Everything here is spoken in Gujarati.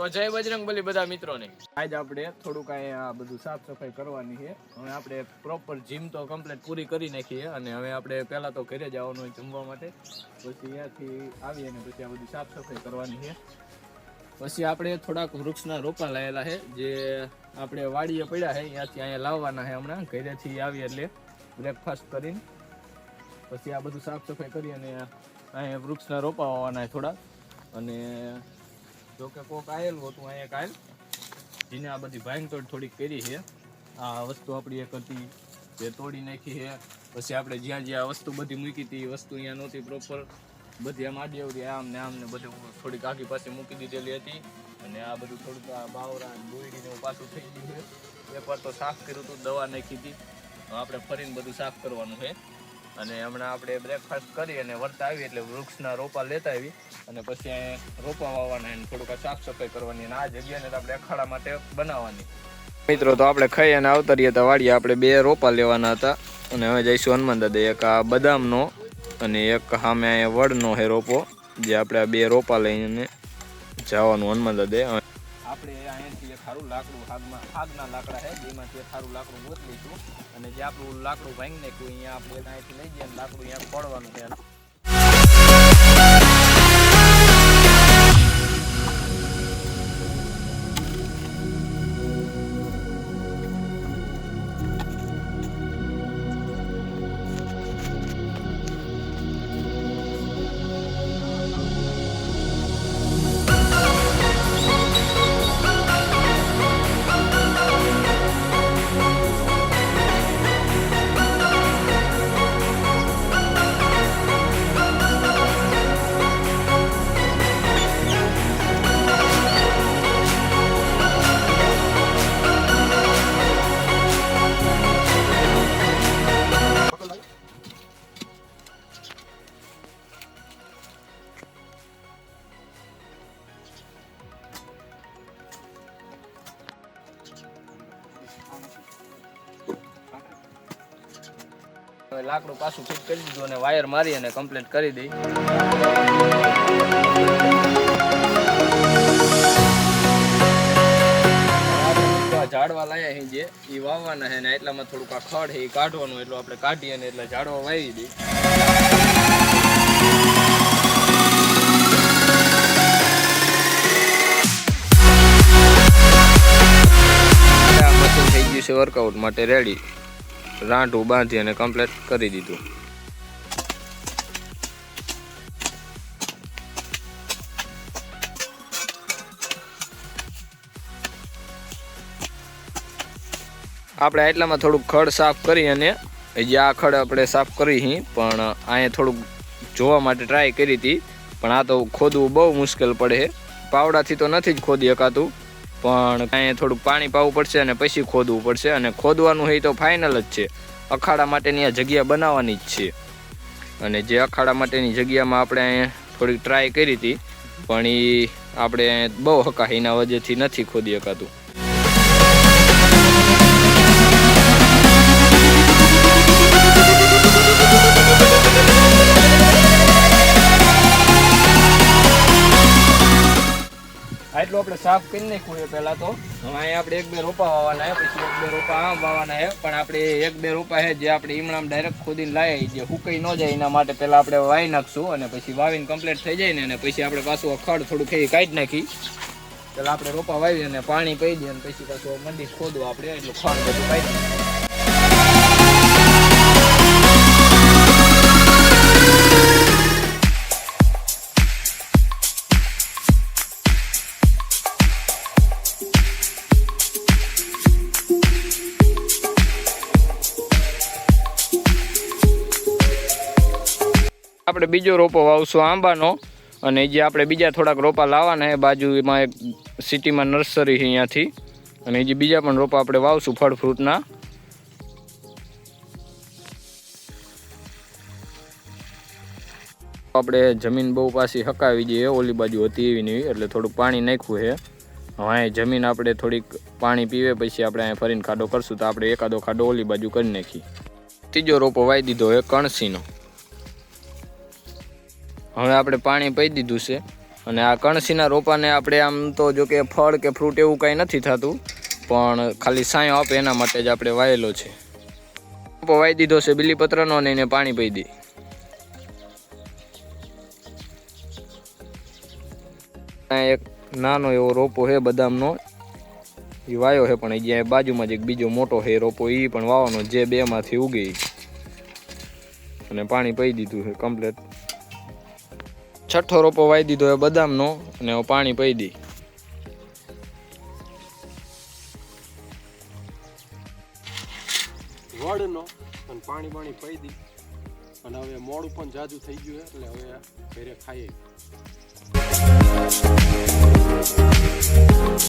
તો જય બજરંગ બલી બધા મિત્રોને. આજ આપણે થોડુંક અહીંયા આ બધું સાફ સફાઈ કરવાની છે. હવે આપણે પ્રોપર જીમ તો કમ્પ્લીટ પૂરી કરી નાખીએ અને હવે આપણે પહેલાં તો ઘરે જવાનું હોય જમવા માટે. પછી અહીંયાથી આવીએ અને પછી આ બધી સાફ સફાઈ કરવાની છે. પછી આપણે થોડાક વૃક્ષના રોપા લાયેલા છે, જે આપણે વાડીએ પડ્યા છે અહીંયાથી અહીંયા લાવવાના છે હમણાં. ઘરેથી આવીએ એટલે બ્રેકફાસ્ટ કરીને. પછી આ બધું સાફ સફાઈ કરી અને અહીંયા વૃક્ષના રોપા વાવવાના થોડા અને જો કે કોક આયેલું હતું અહીંયા કાલ. જેને આ બધી ભાંગતોડ થોડીક કરી છે. આ વસ્તુ આપણી એક હતી, જે તોડી નાખી છે. પછી આપણે જ્યાં જ્યાં વસ્તુ બધી મૂકી હતી વસ્તુ અહીંયા નહોતી પ્રોપર બધી આમ આડી આમ ને આમ ને બધું થોડીક આગી પાસે મૂકી દીધેલી હતી. અને આ બધું થોડુંક આ બાવરા ને દોયડી ને એવું પાછું થઈ ગયું છે. એકવાર તો સાફ કર્યું હતું, દવા નાખી હતી. આપણે ફરીને બધું સાફ કરવાનું છે. અને હમણાં આપણે બ્રેકફાસ્ટ કરી અને વર્તા આવી એટલે વૃક્ષના રોપા લેતા આવી. અને પછી રોપા વાવવાના અને થોડુંક સાફ સફાઈ કરવાની અને આ જગ્યાને આપણે અખાડા માટે બનાવવાની. મિત્રો, તો આપણે ખાઈ અને અવતરીએ તો વાડીએ આપણે બે રોપા લેવાના હતા. અને હવે જઈશું હનુમાન દાદા. એક આ બદામનો અને એક સામે વડનો હે રોપો. જે આપણે આ બે રોપા લઈને જવાનું હનુમાન દાદા. આપણે અહીંયાથી એક સારું લાકડું હાગમાં હાગના લાકડા છે, જેમાંથી એક સારું લાકડું ગોતલીશું અને જે આપણું લાકડું ભાંગી નાખ્યું અહીંયા આપણે અહીંયાથી લઈ જઈએ લાકડું અહીંયા પડવાનું છે. લાકડું પાછું ફિટ કરી દીધું અને વાયર મારી અને કમ્પ્લીટ કરી દઈ. ઝાડવા લાયા છે જે. એ વાવવાના છે ને એટલામાં થોડુંક આ ખડ છે એ કાઢવાનું એટલું આપણે કાઢીએ અને એટલે ઝાડવા વાવી દઈ. થઈ ગયું છે વર્કઆઉટ માટે રેડી રાંઢું બાંધી અને કમ્પ્લીટ કરી દીધું. આપણે એટલામાં થોડુંક ખડ સાફ કરી અને જે આ ખડ આપણે સાફ કરી હી, પણ અહીંયા થોડુંક જોવા માટે ટ્રાય કરી હતી. પણ આ તો ખોદવું બહુ મુશ્કેલ પડે પાવડાથી તો નથી જ ખોદી શકાતું પણ અહીંયા થોડુંક પાણી પાવું પડશે અને પછી ખોદવું પડશે અને ખોદવાનું હોય તો ફાઇનલ જ છે. અખાડા માટેની આ જગ્યા બનાવવાની જ છે. અને જે અખાડા માટેની જગ્યામાં આપણે અહીંયા થોડીક ટ્રાય કરી હતી, પણ એ આપણે બહુ હકાહીના વજેથી નથી ખોદી શકાતું આપણે સાફ કરી નાખ્યું છે પહેલા તો. અહીંયા આપણે એક બે રોપા વાવવાના છે, પછી એક બે રોપા આમ વાવવાના છે. પણ આપણે એક બે રોપા છે જે આપણે ઈમણામ ડાયરેક્ટ ખોદીને લાવી જે હુકાઈ ન જાય એના માટે પહેલા આપણે વાવી નાખશું અને પછી વાવીને કમ્પ્લીટ થઈ જાય ને અને પછી આપણે પાછું આ ખડ થોડું ખાઈ કાઢી નાખી. પહેલાં આપણે રોપા વાવી અને પાણી પી દઈએ અને પછી પાછું મંદિર ખોદવું આપણે, એટલું ખાડ બધું કાઢી આપણે બીજો રોપો વાવશું આંબાનો. અને જે આપણે બીજા થોડાક રોપા લાવવાના એ બાજુમાં એક સિટીમાં નર્સરી છે અહીંયાથી. અને જે બીજા પણ રોપા આપણે વાવશું ફળ ફ્રૂટના. આપણે જમીન બહુ પાછી હકાવી દઈએ, ઓલી બાજુ હતી એવી નહીં એટલે થોડુંક પાણી નાખ્યું છે. હવે જમીન આપણે થોડીક પાણી પીવે પછી આપણે અહીંયા ફરીને ખાડો કરશું, તો આપણે એકાદો ખાડો ઓલી બાજુ કરી નાખી ત્રીજો રોપો વાવી દીધો એ કણસીનો. હવે આપણે પાણી પી દીધું છે અને આ કણસીના રોપાને આપણે આમ તો જો કે ફળ કે ફ્રૂટ એવું કાંઈ નથી થતું, પણ ખાલી સાયો આપે એના માટે જ આપણે વાયેલો છે. વાઈ દીધો છે બીલીપત્રનો અને એને પાણી પી દી. એક નાનો એવો રોપો છે બદામનો. એ વાયો છે પણ અહીંયા બાજુમાં જ એક બીજો મોટો છે રોપો એ પણ વાવાનો જે બેમાંથી ઉગી. અને પાણી પી દીધું છે કમ્પ્લેટ છઠ્ઠો રોપો વાઈ દીધો એ બદામનો અને હું પાણી પી દી. વડનો અને પાણી પાણી પી દી. અને હવે મોડું પણ જાજુ થઈ ગયું એટલે હવે ઘરે ખાઈએ.